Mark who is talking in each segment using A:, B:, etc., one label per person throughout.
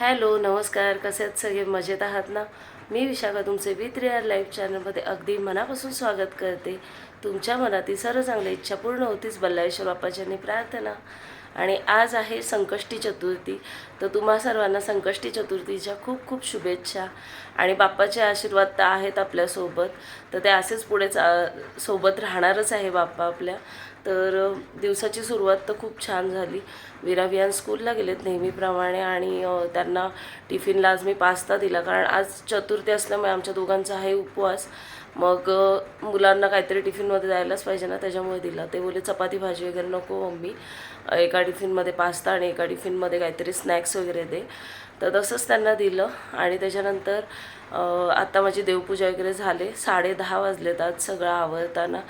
A: Hello नमस्कार. कसे आहेत सगळे? मजेत आहात ना? मी विशाखा तुमचे विथ रिअल लाईफ चॅनलमध्ये अगदी मनापासून स्वागत करते. तुमच्या मनातील सर्व चांगल्या इच्छा पूर्ण होतीच बल्लाळेश्वर बाप्पाच्यांनी प्रार्थना. आणि आज आहे संकष्टी चतुर्थी. तर तुम्हा सर्वांना संकष्टी चतुर्थीच्या खूप खूप शुभेच्छा. आणि बाप्पाचे आशीर्वाद तर आहेत आपल्यासोबत. तर ते असेच पुढे चा सोबत राहणारच आहे बाप्पा आपल्या. तर दिवसाची सुरुवात तर खूप छान झाली. विरावियान स्कूलला गेलेत नेहमीप्रमाणे आणि त्यांना टिफिनला आज मी पास्ता दिला. कारण आज चतुर्थी असल्यामुळे आमच्या दोघांचा आहे उपवास. मग मुलांना काहीतरी टिफिनमध्ये द्यायलाच पाहिजे ना त्याच्यामुळे दिला. ते बोले चपाती भाजी वगैरे नको मम्मी. एका टिफिनमध्ये पास्ता आणि एका टिफिनमध्ये काहीतरी स्नॅक्स वगैरे दे तर तसंच त्यांना दिलं आणि त्याच्यानंतर आत्ता माझी देवपूजा वगैरे झाले. साडे दहा वाजलेत आज सगळं आवरताना.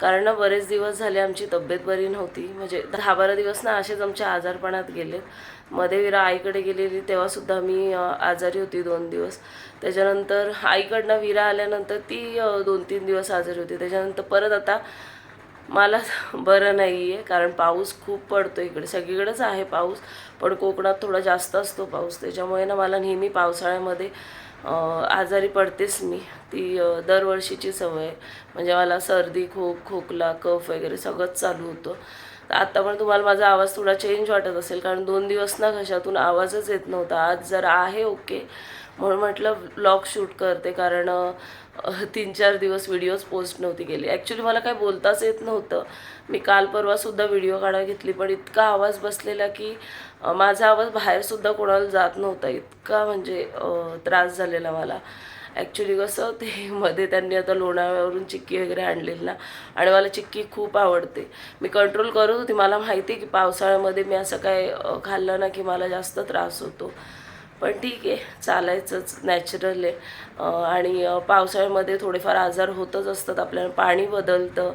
A: कारण बरेच दिवस झाले आमची तब्येत बरी नव्हती. म्हणजे दहा बारा दिवस ना असेच आमच्या आजारपणात गेलेत. मध्ये विरा आईकडे गेलेली तेव्हासुद्धा मी आजारी होती दोन दिवस. त्याच्यानंतर आईकडनं विरा आल्यानंतर ती दोन तीन दिवस आजारी होती. त्याच्यानंतर परत आता मला बरं नाही आहे कारण पाऊस खूप पडतो इकडे. सगळीकडेच आहे पाऊस पण कोकणात थोडा जास्त असतो पाऊस. त्याच्यामुळे ना मला नेहमी पावसाळ्यामध्ये आजारी पडतेच मी. ती दरवर्षीची सवय म्हणजे मला सर्दी खोक खोकला कफ वगैरे सगळंच चालू होतं. तर आता पण तुम्हाला माझा आवाज थोडा चेंज वाटत असेल कारण दोन दिवस ना घशातून आवाजच येत नव्हता. आज जरा आहे ओके म्हणून म्हटलं ब्लॉग शूट करते कारण तीन चार दिवस व्हिडिओज पोस्ट नव्हती केली. ॲक्च्युली मला काही बोलताच येत नव्हतं. मी काल परवासुद्धा व्हिडिओ काढायला घेतली पण इतका आवाज बसलेला की माझा आवाज बाहेरसुद्धा कोणाला जात नव्हता. इतका म्हणजे त्रास झालेला मला. ॲक्च्युली कसं ते मध्ये त्यांनी आता लोणावळ्यावरून चिक्की वगैरे आणलेली ना आणि मला चिक्की खूप आवडते. मी कंट्रोल करत होती. मला माहिती आहे की पावसाळ्यामध्ये मी असं काय खाल्लं ना की मला जास्त त्रास होतो. पण ठीक आहे चालायचंच नॅचरल आहे. आणि पावसाळ्यामध्ये थोडेफार आजार होतच असतात आपल्याला पाणी बदलतं.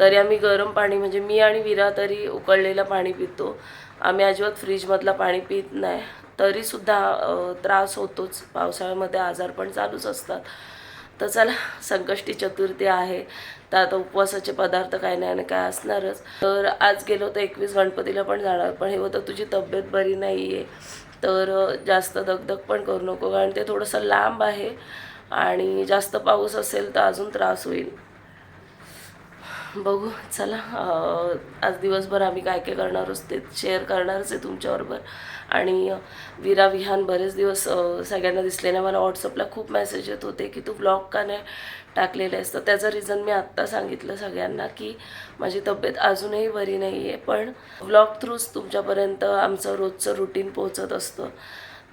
A: तरी आम्ही गरम पाणी म्हणजे मी आणि विरा तरी उकळलेलं पाणी पितो. आम्ही अजिबात फ्रीजमधलं पाणी पित नाही. तरीसुद्धा त्रास होतोच. पावसाळ्यामध्ये आजार पण चालूच असतात. तर चला संकष्टी चतुर्थी आहे. तर आता उपवासाचे पदार्थ काय नाही आणि काय असणारच. तर आज गेलो तर एकवीस गणपतीला पण जाणार पण हे होतं तुझी तब्येत बरी नाही आहे तर जास्त दगदग पण करू नको कारण ते थोडंसं लांब आहे आणि जास्त पाऊस असेल तर अजून त्रास होईल. बघू चला आज दिवसभर आम्ही काय काय करणार आहोत ते शेअर करणारच आहे तुमच्याबरोबर. आणि विरा विहान बरेच दिवस सगळ्यांना दिसले नाही. मला व्हॉट्सअपला खूप मेसेज येत होते की तू ब्लॉग का नाही टाकलेले आहेस? तर त्याचं रिझन मी आत्ता सांगितलं सगळ्यांना की माझी तब्येत अजूनही बरी नाही आहे पण ब्लॉग थ्रूच तुमच्यापर्यंत आमचं रोजचं रुटीन पोहोचत असतं.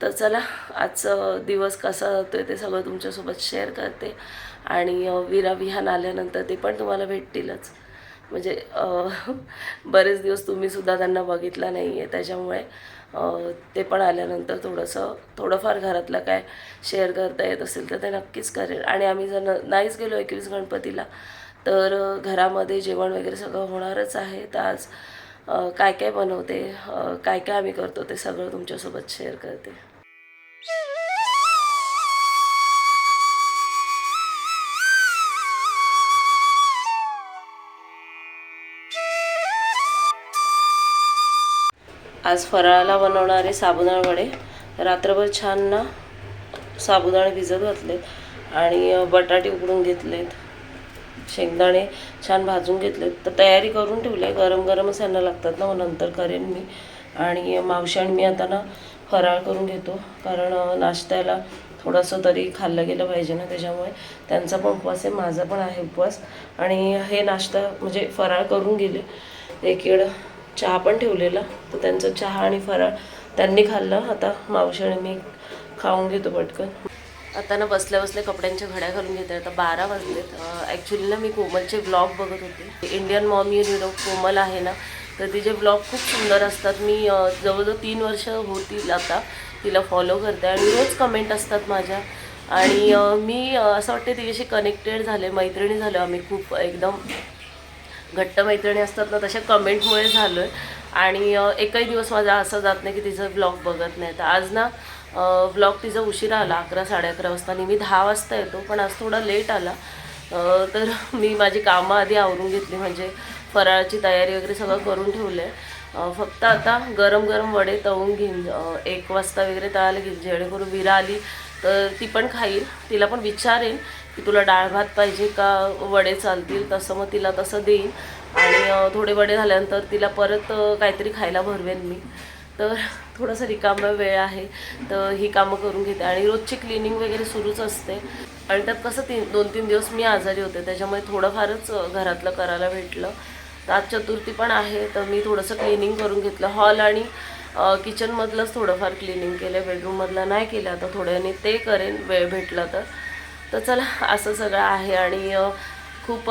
A: तर चला आजचं दिवस कसा जातो आहे ते सगळं तुमच्यासोबत शेअर करते. आणि विराविहान विरा विहान आल्यानंतर ते पण तुम्हाला भेटतीलच. म्हणजे बरेच दिवस तुम्हीसुद्धा त्यांना बघितला नाही आहे त्याच्यामुळे ते पण आल्यानंतर थोडंसं थोडंफार घरातलं काय शेअर करता येत असेल तर ते नक्कीच करेल. आणि आम्ही जर न नाहीच गेलो एकवीस गणपतीला तर घरामध्ये जेवण वगैरे सगळं होणारच आहे. तर आज काय काय बनवते काय काय आम्ही करतो ते सगळं तुमच्यासोबत शेअर करते. आज फराळाला बनवणारे साबुदाण वडे. रात्रभर छान ना साबुदाणे भिजत घातलेत आणि बटाटे उकडून घेतलेत. शेंगदाणे छान भाजून घेतलेत. तर तयारी करून ठेवली आहे. गरम गरमच यांना लागतात ना मग नंतर करेन मी. आणि मावशी आणि मी आता ना फराळ करून घेतो. कारण नाश्त्याला थोडंसं तरी खाल्लं गेलं पाहिजे ना त्याच्यामुळे. त्यांचा पण उपवास आहे माझा पण आहे उपवास. आणि हे नाश्ता म्हणजे फराळ करून गेले. एकीकडं चहा पण ठेवलेला. तर त्यांचा चहा आणि फराळ त्यांनी खाल्लं. आता मावशी आणि मी खाऊन घेतो पटकन. आता ना बसल्या बसल्या कपड्यांच्या घड्या घालून घेते. आता बारा वाजलेत. ॲक्च्युली ना मी कोमलचे ब्लॉग बघत होते. Indian mom you know Komal आहे ना तर तिचे ब्लॉग खूप सुंदर असतात. मी जवळजवळ तीन वर्ष होतील आता. तिला फॉलो करते आणि रोज कमेंट असतात माझ्या. आणि मी असं वाटते तिच्याशी कनेक्टेड झाले मैत्रिणी झालो आम्ही खूप. एकदम घट्ट मैत्रिणी असतात ना तशा कमेंटमुळे झालो आहे आणि एकही दिवस माझा असं जात नाही की तिचं ब्लॉग बघत नाही. तर आज ना ब्लॉग तिचा उशिरा आला अकरा साडे अकरा वाजता. नेहमी दहा वाजता येतो पण आज थोडा लेट आला. तर मी माझी कामं आधी आवरून घेतली म्हणजे फराळाची तयारी वगैरे सगळं करून ठेवलं आहे फक्त आता गरम गरम वडे तळून घेईन. एक वाजता वगैरे तळायला घेईन जेणेकरून विरा आली तर ती पण खाईल तिला पण विचारेन. की तुला डाळ भात पाहिजे का वडे चालतील तसं मग तिला तसं देईन. आणि थोडे वडे झाल्यानंतर तिला परत काहीतरी खायला भरवेन मी. तर थोडंसं रिकामा वेळ आहे तर ही कामं करून घेते. आणि रोजची क्लिनिंग वगैरे सुरूच असते. आणि त्यात कसं तीन दोन तीन दिवस मी आजारी होते. त्याच्यामुळे थोडंफारच घरातलं करायला भेटलं. तर आज चतुर्थी पण आहे तर मी थोडंसं क्लिनिंग करून घेतलं. हॉल आणि किचनमधलंच थोडंफार क्लिनिंग केलं. बेडरूममधलं नाही केलं. आता थोड्याने ते करेन वेळ भेटला तर. तर चला असं सगळं आहे आणि खूप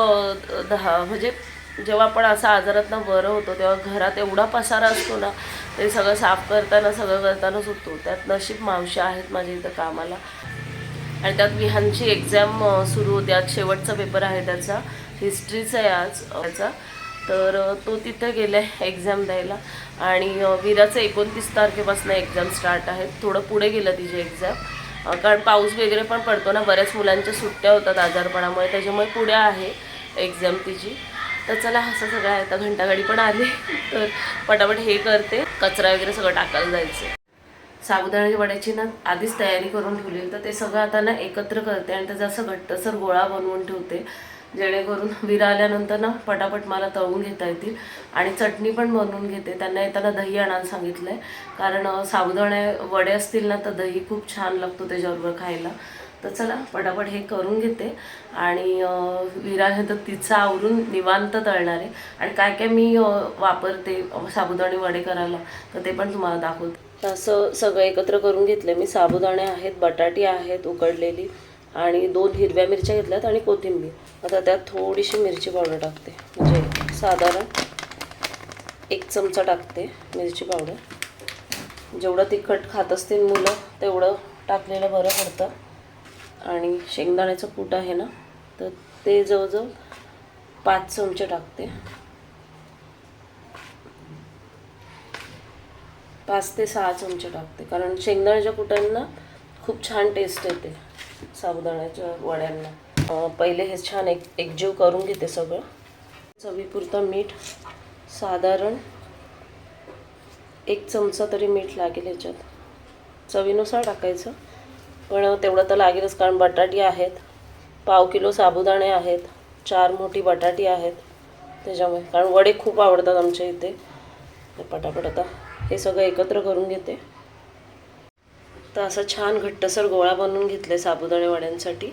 A: दहा म्हणजे जेव्हा आपण असं आजारातनं बरं होतो तेव्हा घरात एवढा पसारा असतो ना ते सगळं साफ करताना सगळं करतानाच होतो त्यात नशीब मावशी आहेत माझ्या इथं कामाला. आणि त्यात विहानची एक्झाम सुरू होती. आज शेवटचा पेपर आहे त्याचा. हिस्ट्रीचा आहे आज त्याचा. तर तो तिथे गेला आहे एक्झाम द्यायला. आणि विराचं एकोणतीस तारखेपासून एक्झाम स्टार्ट आहेत थोडं पुढे गेलं तिची एक्झाम कारण पाऊस वगैरे पण पडतो ना बऱ्याच मुलांच्या सुट्ट्या होतात आजारपणामुळे त्याच्यामुळे पुढे आहे एक्झाम तिची. तर चला असं सगळं आहे. आता घंटागाडी पण आली तर पटापट हे करते. कचरा वगैरे सगळं टाकायला जायचं साबुदाण्याच्या वड्याची ना आधीच तयारी करून ठेवली तर ते सगळं आता ना एकत्र करते आणि त्याचा असं घट्टसर गोळा बनवून ठेवते. जेणेकरून विरा आल्यानंतर ना पटापट मला तळून घेता येतील. आणि चटणी पण बनवून घेते. त्यांना येताना दही आणायला सांगितलं आहे कारण साबुदाणे वडे असतील ना तर दही खूप छान लागतो त्याच्याबरोबर खायला. तर चला पटापट हे करून घेते. आणि विरा हे तर तिचा आवरून निवांत तळणार आहे. आणि काय काय मी वापरते साबुदाणे वडे करायला तर ते पण तुम्हाला दाखवते. असं सगळं एकत्र करून घेतलं मी. साबुदाणे आहेत बटाटी आहेत उकडलेली. आणि दोन हिरव्या मिरच्या घेतल्यात आणि कोथिंबीर. आता त्यात थोडीशी मिरची पावडर टाकते. म्हणजे साधारण एक चमचा टाकते मिरची पावडर. जेवढं तिखट खात असतील मुलं तेवढं टाकलेलं बरं पडतं. आणि शेंगदाण्याचं कूट आहे ना तर ते जवळजवळ पाच चमचे टाकते. पाच ते सहा चमचे टाकते. कारण शेंगदाण्याच्या कुटांना खूप छान टेस्ट येते साबुदाण्याच्या वड्यांना. पहिले हे छान एक एकजीव करून घेते सगळं. चवीपुरतं मीठ साधारण एक चमचा तरी मीठ लागेल ह्याच्यात. चवीनुसार टाकायचं. पण तेवढं तर लागेलच कारण बटाटी आहेत पाव किलो साबुदाणे आहेत चार मोठी बटाटी आहेत त्याच्यामुळे. कारण वडे खूप आवडतात आमच्या इथे. पटापट आता हे सगळं एकत्र करून घेते. तर असं छान घट्टसर गोळा बनवून घेतले साबुदाणे वड्यांसाठी.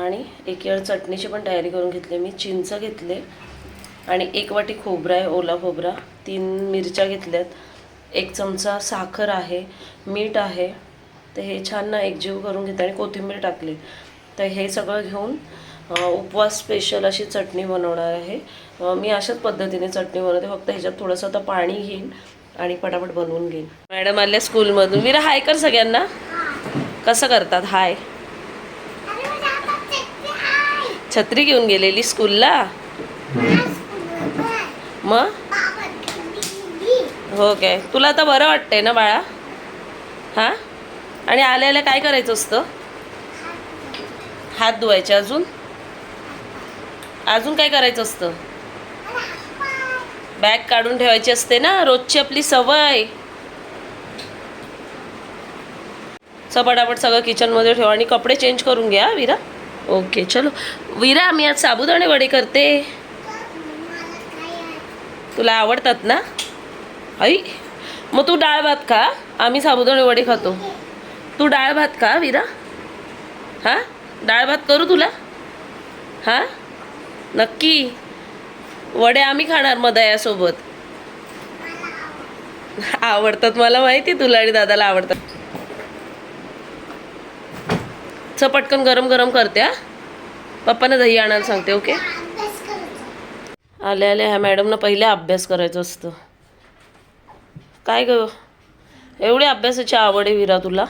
A: आणि एक वेळ चटणीची पण तयारी करून घेतली. मी चिंच घेतले आणि एक वाटी खोबरा आहे ओला खोबरा. तीन मिरच्या घेतल्यात. एक चमचा साखर आहे मीठ आहे. तर हे छान ना एकजीव करून घेते आणि कोथिंबीर टाकली. तर हे सगळं घेऊन उपवास स्पेशल अशी चटणी बनवणार आहे. मी अशाच पद्धतीने चटणी बनवते. फक्त ह्याच्यात थोडंसं आता पाणी घेईन आणि पटापट बनवून घेईन. मॅडम आल्या स्कूलमधून विरा हाय कर सगळ्यांना. कसं करतात? हाय छत्री घेऊन गेलेली स्कूलला? मग हो काय? तुला आता बरं वाटतंय ना बाळा? हां? आणि आल्या आल्या काय करायचं असतं? हात धुवायचे अजून? अजून काय करायचं असतं? बॅग काढून ठेवायची असते ना रोजची आपली सवय. सपटापट सगळं किचनमध्ये ठेवा आणि कपडे चेंज करून घ्या विरा. ओके चलो. विरा मी आज साबुदाणे वडे करते. तुला आवडतात ना? आई मग तू डाळ भात खा. आम्ही साबुदाणे वडे खातो. तू डाळ भात खा विरा. हां? डाळ भात करू तुला? हां? नक्की. वडे आम्ही खाणार मदयासोबत. आवडतात मला माहिती तुला आणि दादाला आवडतात च पटकन गरम गरम करते हा. पप्पांना दही आणायला सांगते ओके? आले आले ह्या मॅडमनं पहिले अभ्यास करायचं असतं. काय ग? एवढी अभ्यासाची आवड आहे विरा तुला?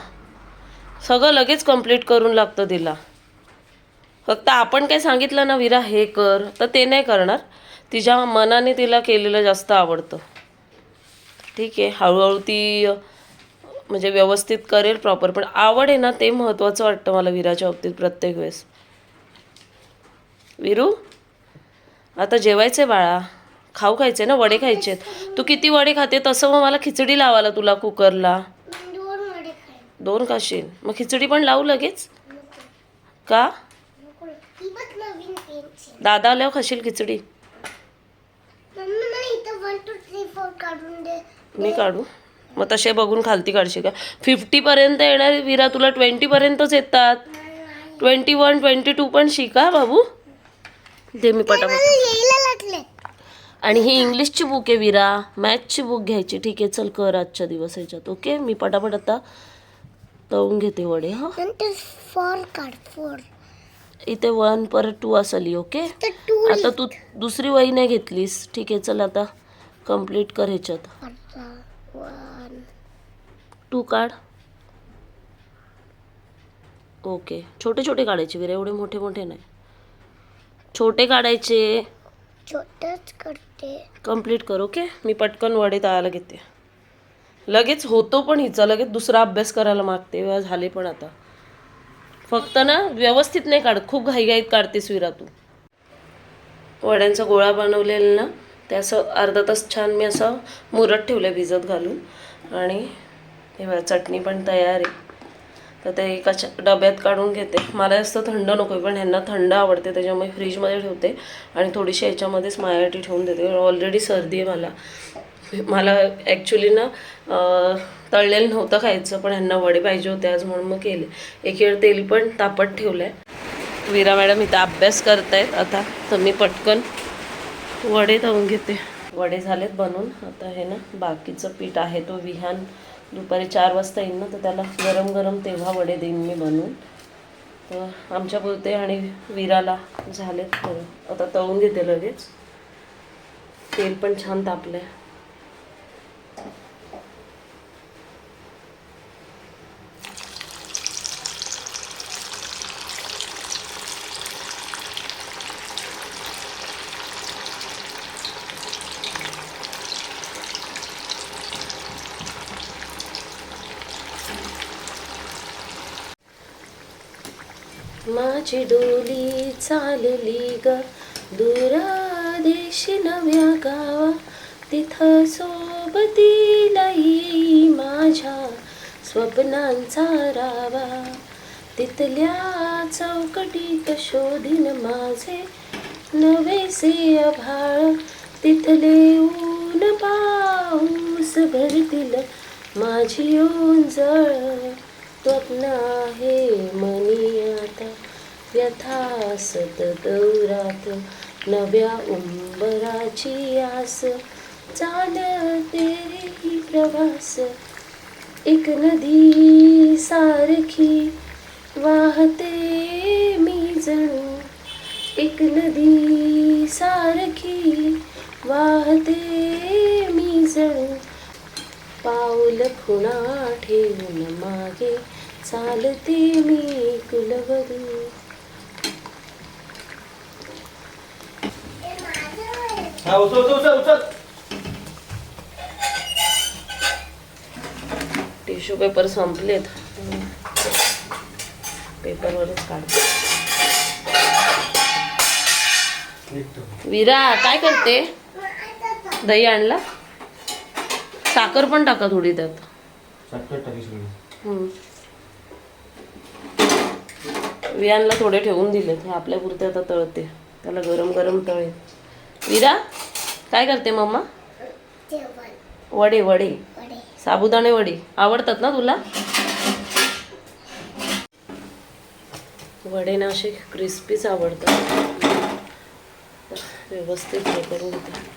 A: सगळं लगेच कंप्लीट करून लागतं तिला. फक्त आपण काय सांगितलं ना विरा हे कर तर ते नाही करणार. तिच्या मनाने तिला केलेलं जास्त आवडतं. ठीक आहे हळूहळू ती म्हणजे व्यवस्थित करेल प्रॉपर पण आवड आहे ना ते महत्त्वाचं वाटतं मला विराच्या बाबतीत प्रत्येक वेळेस. विरू? आता जेवायचं आहे बाळा. खाऊ खायचे ना? वडे खायचे तू किती वडे खाते? तसं मग मला खिचडी लावायला तुला कुकरला.
B: दोन
A: खाशील मग खिचडी पण लावू लगेच? का? दादा आल्यावर खाशील खिचडी. मी काढू. मग तसे बघून खालती काढशील का? फिफ्टीपर्यंत येणार विरा तुला ट्वेंटीपर्यंतच येतात. ट्वेंटी वन ट्वेंटी टू पण शिका बाबू. ते मी पटापट. आणि ही इंग्लिशची बुक आहे विरा. मॅथची बुक घ्यायची. ठीक आहे चल कर आजच्या दिवस ह्याच्यात ओके मी पटापट आता तळून घेते वडे हा.
B: नंतर फोर काढ फोर
A: इथे वन परत टू असेल ओके आता तू दुसरी वही नाही घेतलीस. ठीक आहे चल आता कंप्लीट कर ह्याच्यात. टू काढ. ओके छोटे छोटे काढायचे विरा एवढे मोठे मोठे नाही. छोटे काढायचे.
B: छोटच करते.
A: कंप्लीट कर ओके मी पटकन वडे तळायला घेते. लगेच होतो पण हिचा लगेच दुसरा अभ्यास करायला मागते. वेळा झाले पण आता. फक्त ना व्यवस्थित नाही काढत. खूप घाईघाईत काढतेस विरा तू. वड्यांचा गोळा बनवलेला ना ते असं अर्धा तास छान मी असं मुरत ठेवलं भिजत घालून. आणि हे बघा चटणी पण तयार आहे. तर ते एका डब्यात काढून घेते. मला जास्त थंड नको आहे पण ह्यांना थंड आवडते त्याच्यामुळे फ्रीजमध्ये ठेवते आणि थोडीशी याच्यामध्येच माझ्यासाठी ठेवून देते. ऑलरेडी सर्दी आहे मला. मला ॲक्च्युली ना तळलेलं नव्हतं खायचं पण ह्यांना वडे पाहिजे होते आज म्हणून मग केले. एक वेळ तेल पण तापत ठेवलं आहे वीरा मॅडम इथं अभ्यास करतायत. आता तर मी पटकन वडे तळून घेते. वडे झालेत बनवून. आता हे ना बाकीचं पीठ आहे तो विहान दुपारी चार वाजता येईन ना तर त्याला गरम गरम तेव्हा वडे देईन मी बनवून. तर आमच्या पुरते आणि विराला झालेत तर आता तळून घेते लगेच. तेल पण छान तापलं आहे माझी डोली चालली ग. दुरादेशी नव्या गावा. तिथं सोबतीला माझ्या स्वप्नांचा रावा. तिथल्या चौकटीत शोधीन माझे नवेसे आभाळ तिथले ऊन पाऊस भरतील माझी ओंजळ. स्वप्न आहे मनी आता. व्यथा सत दौरात नव्या उंबराची आस. चालते प्रवास. एक नदी सारखी वाहते मी जणू. एक नदी सारखी वाहते मी जणू. पाऊल खुणा ठेवून मागे चालते मी कुलवरू.
C: हा उचल उचल उचल उचल.
A: टिश्यू पेपर संपलेत. पेपरवरच काढते विरा काय करते? दही आणला? साखर पण टाका थोडी त्यात. वियांना थोडे ठेवून दिलेत. हे आपल्या पुरते आता तळते. त्याला गरम गरम तळे विरा काय करते मम्मा? वडे वडे.
B: वडे
A: साबुदाणे वडे. आवडतात ना तुला? वडे ना असे क्रिस्पीच आवडतात. व्यवस्थित हे करून घेते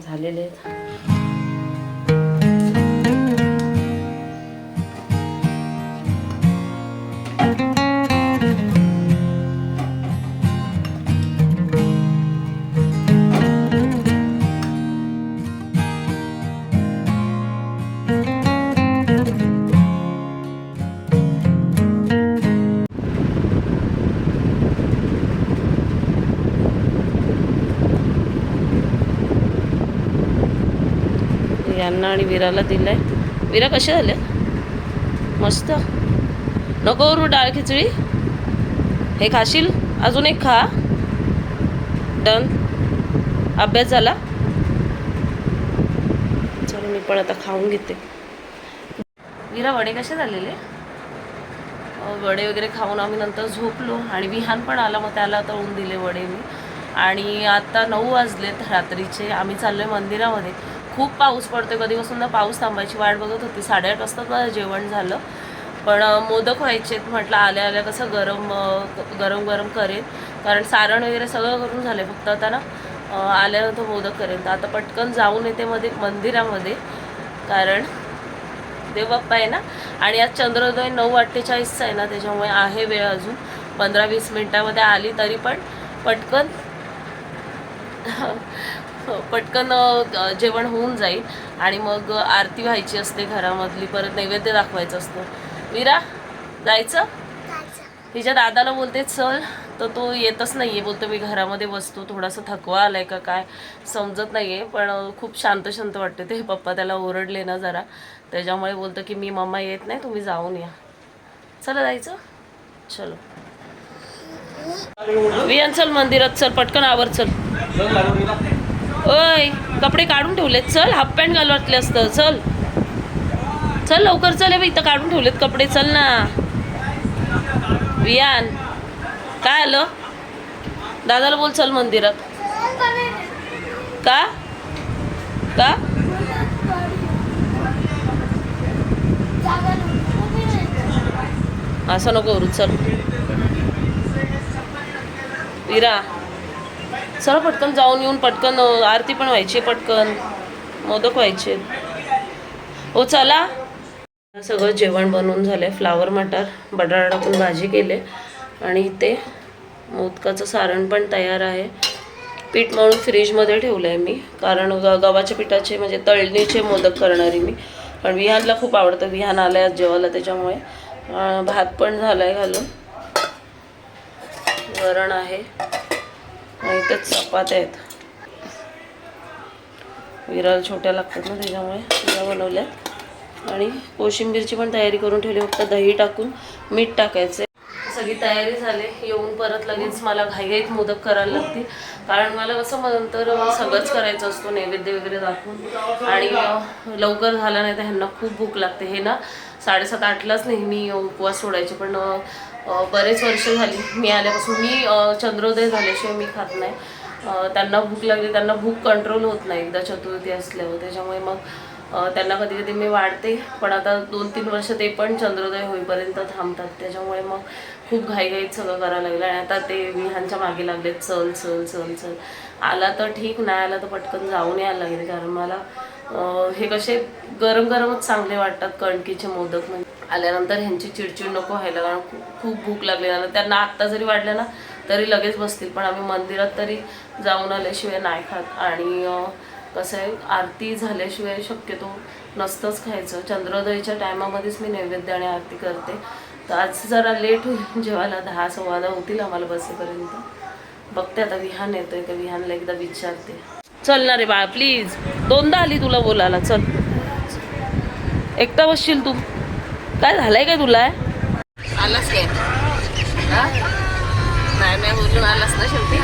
A: झालेले आहेत. यांना आणि विराला आहे विरा कसे झाले? मस्त. नको रू डाळ खिचडी. हे खाशील? अजून एक खा. डन. अभ्यास झाला. चलो मी पण आता खाऊन घेते. विरा वडे कसे झालेले? वडे वगैरे खाऊन आम्ही नंतर झोपलो आणि विहान पण आला मग त्याला तळून दिले वडे मी. आणि आता नऊ वाजलेत रात्रीचे. आम्ही चाललो आहे मंदिरामध्ये. खूप पाऊस पडतो कधीपासून ना पाऊस थांबायची वाट बघत होती. साडेआठ वाजता माझं जेवण झालं. पण मोदक व्हायचेत म्हटलं आल्या आल्या कसं गरम गरम गरम करेन. कारण सारण वगैरे सगळं करून झालं फक्त आता ना आल्यानंतर मोदक करेन. तर आता पटकन जाऊन येते मध्ये मंदिरामध्ये. कारण देवबाप्पा आहे ना? आणि आज चंद्रोदय नऊ अठ्ठेचाळीसचा आहे ना? त्याच्यामुळे आहे वेळ अजून. पंधरा वीस मिनटामध्ये आली तरी पण पटकन पटकन जेवण होऊन जाईल आणि मग आरती व्हायची असते घरामधली परत नैवेद्य दाखवायचं असतं. वीरा जायचं?
B: जायचं.
A: तिच्या दादाला बोलते चल. तर तो येतच नाही आहे बोलतो मी घरामध्ये बसतो थोडासा थकवा आलाय का काय? समजत नाही आहे पण खूप शांत शांत वाटते ते. पप्पा त्याला ओरडले ना जरा. त्याच्यामुळे बोलतो की मी मम्मा येत नाही तुम्ही जाऊन या. चला जायचं? चलो. वियान चल मंदिरात चल पटकन आवर चल. ओय कपडे काढून ठेवलेत. चल हाफ पॅन्ट घाल वाटले असतं. चल. चल लवकर चल. हे इथं काढून ठेवलेत कपडे. चल ना. वियान काय आलं? दादाला बोल चल मंदिरात. का? का? असं नको करू चल. विरा चला पटकन जाऊन येऊन पटकन आरती पण व्हायची पटकन. मोदक व्हायचे. हो चला. सगळं जेवण बनवून झालंय. फ्लावर मटार बटाटा टाकून भाजी केले आणि इथे मोदकाचं सारण पण तयार आहे. पीठ मळून फ्रीजमध्ये ठेवलं आहे मी. कारण ग गव्हाच्या पिठाचे म्हणजे तळणीचे मोदक करणारी मी. पण विहानला खूप आवडतं. विहान आलं आहे जेवायला त्याच्यामुळे. भात पण झाला आहे घालून. वरण आहे. आणि चपात्या आहेत. विराल छोट्या लागतात ना त्याच्यामुळे त्या बनवल्या आणि कोशिंबीरची पण तयारी करून ठेवली फक्त दही टाकून मीठ टाकायचं सगळी तयारी झाली येऊन परत लगेच मला घाईघाईत मोदक करायला लागतील. कारण मला कसं मग नंतर सगळंच करायचं असतो नैवेद्य वगैरे दाखवून. आणि लवकर झालं नाही तर ह्यांना खूप भूक लागते. हे ना साडेसात आठलाच नेहमी उपवास सोडायचे. पण बरेच वर्ष झाली मी आल्यापासून. मी चंद्रोदय झाल्याशिवाय मी खात नाही. त्यांना भूक लागली त्यांना भूक कंट्रोल होत नाही एकदा चतुर्थी असल्यावर. त्याच्यामुळे मग त्यांना कधी कधी मी वाढते. पण आता दोन तीन वर्ष ते पण चंद्रोदय होईपर्यंत थांबतात. त्याच्यामुळे मग खूप घाईघाईत सगळं करायला लागलं. आणि आता ते विहांच्या मागे लागले. चल चल चल चल. आला तर ठीक नाही आला तर पटकन जाऊन यायला लागेल. कारण मला हे कसे गरम गरमच चांगले वाटतात. कणकीचे मोदक म्हणजे. आल्यानंतर ह्यांची चिडचिड नको व्हायला कारण खूप भूक लागली. आणि त्यांना आत्ता जरी वाढलं ना तरी लगेच बसतील. पण आम्ही मंदिरात तरी जाऊन आल्याशिवाय नाही खात. आणि कसं आहे आरती झाल्याशिवाय शक्यतो नसतंच खायचं. चंद्रोदयच्या टायमामध्येच मी नैवेद्य आणि आरती करते. तर आज जरा लेट होईल. जेवायला दहा सव्वा दहा होतील आम्हाला बसेपर्यंत. बघते आता विहान येतोय का? विहानला एकदा विचारते. चल ना रे बाळा प्लीज दोनदा आली तुला बोलायला. चल. एकटा बसशील तू. काय झालंय काय तुला? आलास काय? नाही नाही बोलून आलास ना शेवटी?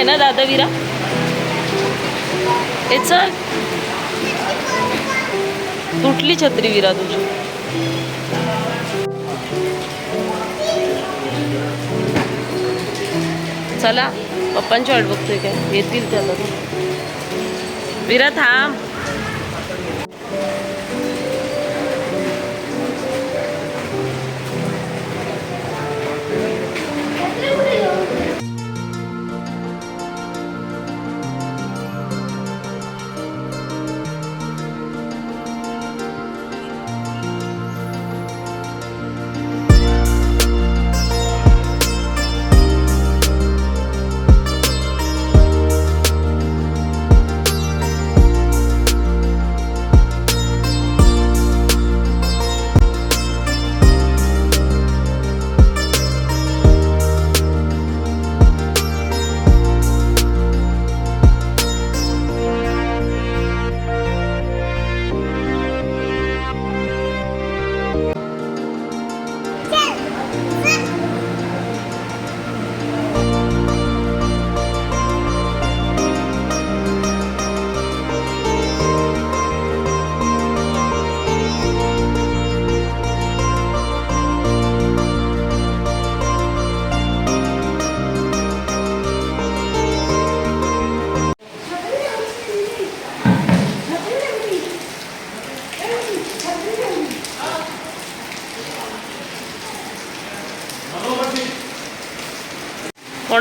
A: आहे ना दादा विरा? हे चल. तुटली छत्री विरा तुझी. चला पप्पांची वाट बघतोय काय. येतील त्याला. आता विरा थांब.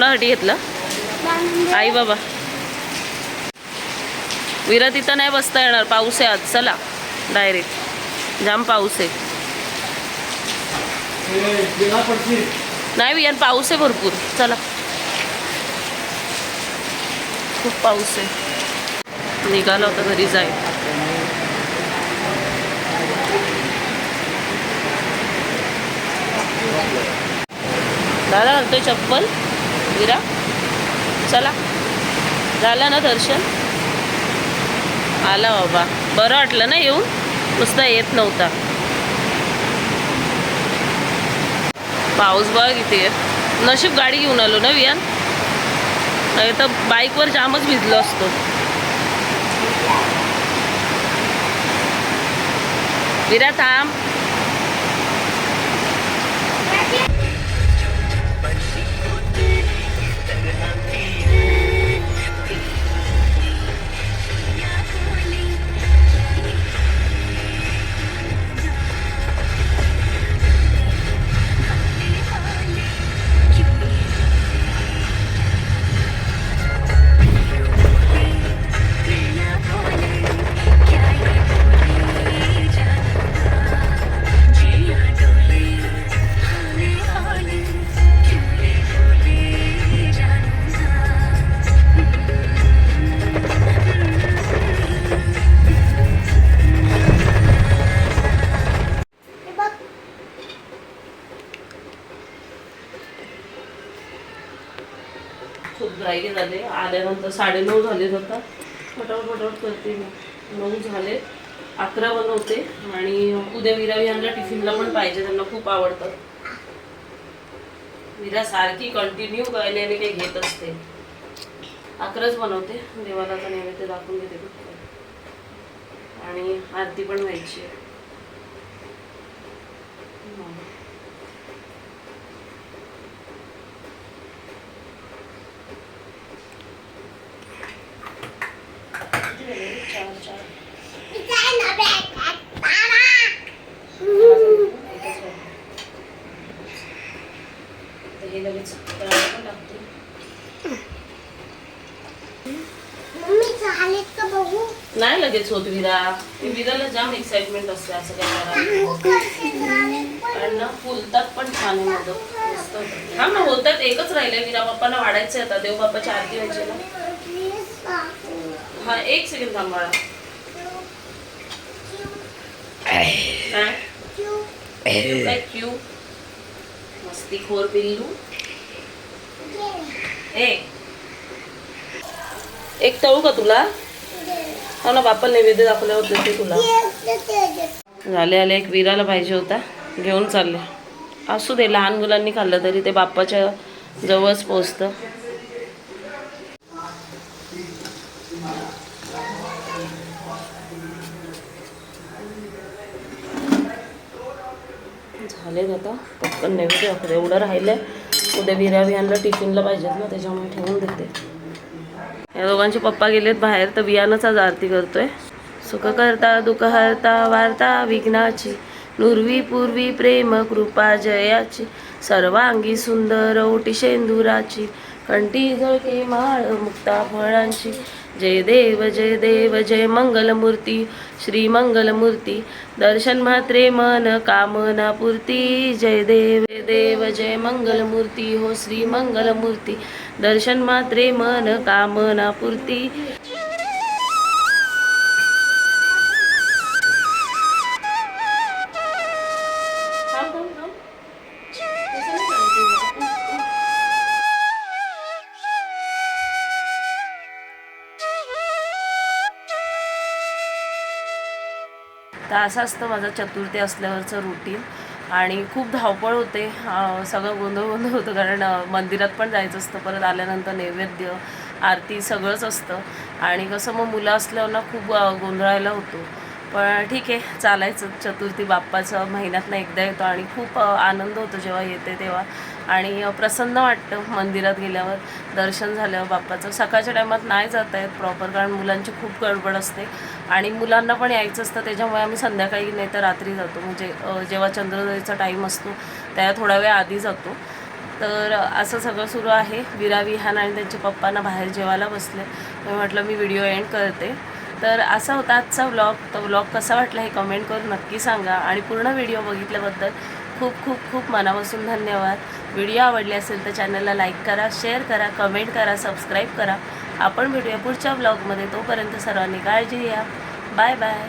A: कोणासाठी घेतलं? आई बाबा. विरा तिथं नाही बसता येणार पाऊस आहे आज. चला डायरेक्ट जाम पाऊस आहे. नाही वियान पाऊस आहे भरपूर. चला. खूप पाऊस आहे. निघाला होता घरी जाईल दादा घालतोय चप्पल? मंदिरा चला. झालं ना दर्शन? आला बाबा. बरं वाटलं ना येऊन? नुसता येत नव्हता. पाऊस बघ इथे. नशीब गाडी घेऊन आलो ना वियान नाही तर बाईकवर जामच भिजलो असतो. विरा थांब. झाले साडे साडेनऊ झाले आता. फटाफट फटाफट करते नऊ झाले. अकरा बनवते आणि उद्या विरा यांना टिफिनला पण पाहिजे. त्यांना खूप आवडतं. विरा सारखी कंटिन्यू काही नाही काही घेत असते. अकराच बनवते. देवाला आता नैवेद्य दाखवून घेते आणि आरती पण व्हायची आहे हं. चार चार
B: इथे आहे ना बॅग मामा
A: हे लगेच तळायला पण टाकते
B: मम्मी झालेत का बघू
A: नाही लगेच होत विरा ते जाम एक्साइटमेंट असते असं काय करायला.
B: पण
A: ना फुलतात पण छान आहे मोदक हा ना होतात एकच राहिलंय विरा बाप्पाला वाढायचं आता. देव बाप्पाच्या आरती व्हायची ना. हा एक सेकंड थांब क्यू? मस्ती खोर पिल्लू. ए. एक तळू का तुला? हो ना बाप्पा नैवेद्य दाखवल्यावर देते तुला. झाले आले एक विराला पाहिजे होता. घेऊन चालले. असू दे लहान मुलांनी खाल्लं तरी ते बाप्पाच्या जवळच पोचतं. झाले आता. पटकन नैवेद्य दाखवले. एवढं राहिलंय. उद्या विरा विहानला टिफिनला पाहिजेत ना त्याच्यामुळे ठेवून देते. या दोघांचे पप्पा गेलेत बाहेर तर बियाणंच आज आरती करतोय. सुख करता दुःख हरता वार्ता विघ्नाची. नुरवी पूर्वी प्रेम कृपा जयाची. सर्वांगी सुंदर ओटी शेंदुराची. कंठी झळके माळ मुक्ता फळांची. जय देव जय देव जय मंगलमूर्ती. श्री मंगलमूर्ती. दर्शन मात्रे मन कामना पूर्ती. जय देव जय देव जय मंगलमूर्ती. हो श्री मंगलमूर्ती. दर्शन मात्रे मन कामना पूर्ती. असं असतं माझं चतुर्थी असल्यावरचं रुटीन आणि खूप धावपळ होते. सगळं गोंधळ गोंधळ होतं कारण मंदिरात पण जायचं असतं. परत आल्यानंतर नैवेद्य आरती सगळंच असतं. आणि कसं मग मुलं असल्यावर ना खूप गोंधळायला होतो. पण ठीक आहे चालायचं. चतुर्थी बाप्पाचं महिन्यातनं एकदा येतो आणि खूप आनंद होतो जेव्हा येते तेव्हा. आणि प्रसन्न वाटतं मंदिरात गेल्यावर. दर्शन झाल्यावर बाप्पाचं. सकाळच्या टायमात नाही जाता येत प्रॉपर कारण मुलांची खूप गडबड असते. आणि मुलांना पण यायचं असतं. त्याच्यामुळे आम्ही संध्याकाळी नाही तर रात्री जातो. म्हणजे जेव्हा चंद्रोदयचा टाईम असतो त्या थोडा वेळ आधी जातो. तर असं सगळं सुरू आहे. विरा विहान आणि त्यांच्या पप्पांना बाहेर जेवायला बसले. मी म्हटलं मी व्हिडिओ एंड करते. तर असा होता आजचा व्लॉग तो व्लॉग कसा वाटला हे कमेंट करून नक्की सांगा. आणि पूर्ण व्हिडिओ बघितल्याबद्दल खूप खूप खूप मनापासून धन्यवाद. व्हिडिओ आवडले असेल तर चॅनलला लाईक करा शेअर करा कमेंट करा सबस्क्राईब करा. आपण भेटूया पुढच्या व्लॉगमध्ये तोपर्यंत सर्वांनी काळजी घ्या. Bye bye